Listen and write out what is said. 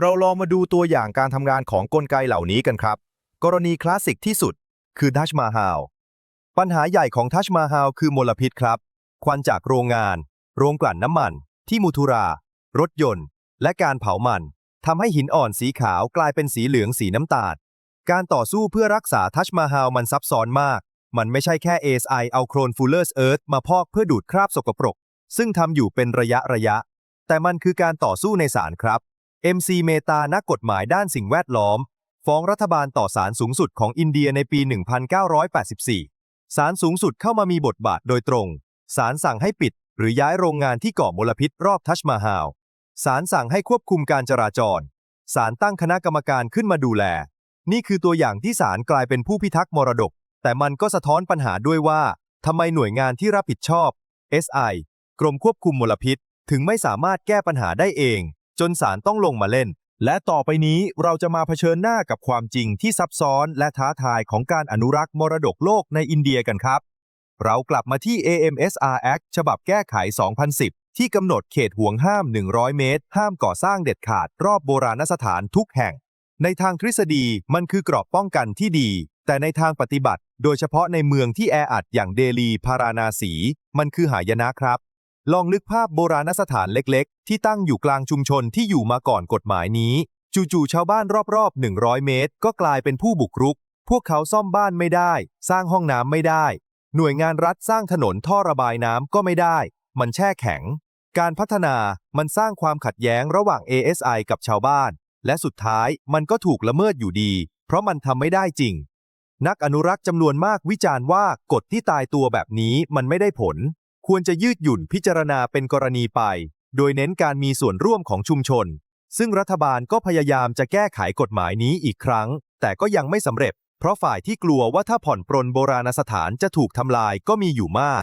เราลองมาดูตัวอย่างการทำงานของกลไกเหล่านี้กันครับ กรณีคลาสสิกที่สุด คือทัชมาฮาลปัญหาใหญ่ของทัชมาฮาลคือมลพิษครับ ควันจากโรงงาน โรงกลั่นน้ำมัน ที่มูทุรา รถยนต์ และการเผามันทำให้หินอ่อนสีขาวกลายเป็นสีเหลืองสีน้ำตาล การต่อสู้เพื่อรักษาทัชมาฮาลมันซับซ้อนมาก มันไม่ใช่แค่ ASI เอาโครนฟูลเลอร์สเอิร์ธมาพอกเพื่อดูดคราบสกปรก ซึ่งทำอยู่เป็นระยะระยะ แต่มันคือการต่อสู้ในศาลครับ MC เมตานักกฎหมายด้านสิ่งแวดล้อม ฟ้องรัฐบาลต่อศาลสูงสุดของอินเดียในปี 1984 ศาลสูงสุดเข้ามามีบทบาทโดยตรง ศาลสั่งให้ปิด หรือย้ายโรงงานที่ก่อมลพิษรอบทัชมาฮาล ศาลสั่งให้ควบคุมการจราจร ศาลตั้งคณะกรรมการขึ้นมาดูแล นี่คือตัวอย่างที่ศาลกลายเป็นผู้พิทักษ์มรดก แต่มันก็สะท้อนปัญหาด้วยว่าทำไมหน่วยงานที่รับผิดชอบ SI กรมควบคุมมลพิษ ถึงไม่สามารถแก้ปัญหาได้เอง จนศาลต้องลงมาเล่น และต่อไปนี้เราจะมาเผชิญหน้ากับความจริงที่ซับซ้อนและท้าทายของการอนุรักษ์มรดกโลกในอินเดียกันครับ เรากลับมาที่ AMSR Act ฉบับแก้ไข 2010 ที่กำหนดเขตห่วงห้าม 100 เมตร ห้ามก่อสร้างเด็ดขาดรอบโบราณสถานทุกแห่ง ในทางทฤษฎีมันคือกรอบป้องกันที่ดี แต่ในทางปฏิบัติ โดยเฉพาะในเมืองที่แออัดอย่างเดลีพาราณาสี มันคือหายนะ ครับ ลองนึกภาพโบราณสถานเล็กๆ ที่ตั้งอยู่กลางชุมชนที่อยู่มาก่อนกฎหมายนี้ จู่ๆชาวบ้านรอบๆ 100 เมตร ก็กลายเป็นผู้บุกรุก พวกเขาซ่อมบ้านไม่ได้ สร้างห้องน้ำไม่ได้ หน่วยงานรัฐสร้างถนนท่อระบายน้ำก็ไม่ได้ มันแช่แข็ง การพัฒนามันสร้างความขัดแย้งระหว่าง ASI กับชาวบ้าน และสุดท้ายมันก็ถูกละเมิดอยู่ดี เพราะมันทำไม่ได้จริง นักอนุรักษ์จำนวนมากวิจารณ์ว่ากฎที่ตายตัวแบบนี้มันไม่ได้ผล ควรจะยืดหยุ่นพิจารณาเป็นกรณีไป โดยเน้นการมีส่วนร่วมของชุมชน ซึ่งรัฐบาลก็พยายามจะแก้ไขกฎหมายนี้อีกครั้ง แต่ก็ยังไม่สำเร็จ เพราะฝ่ายที่กลัวว่าถ้าผ่อนปรนโบราณสถานจะถูกทำลายก็มีอยู่มาก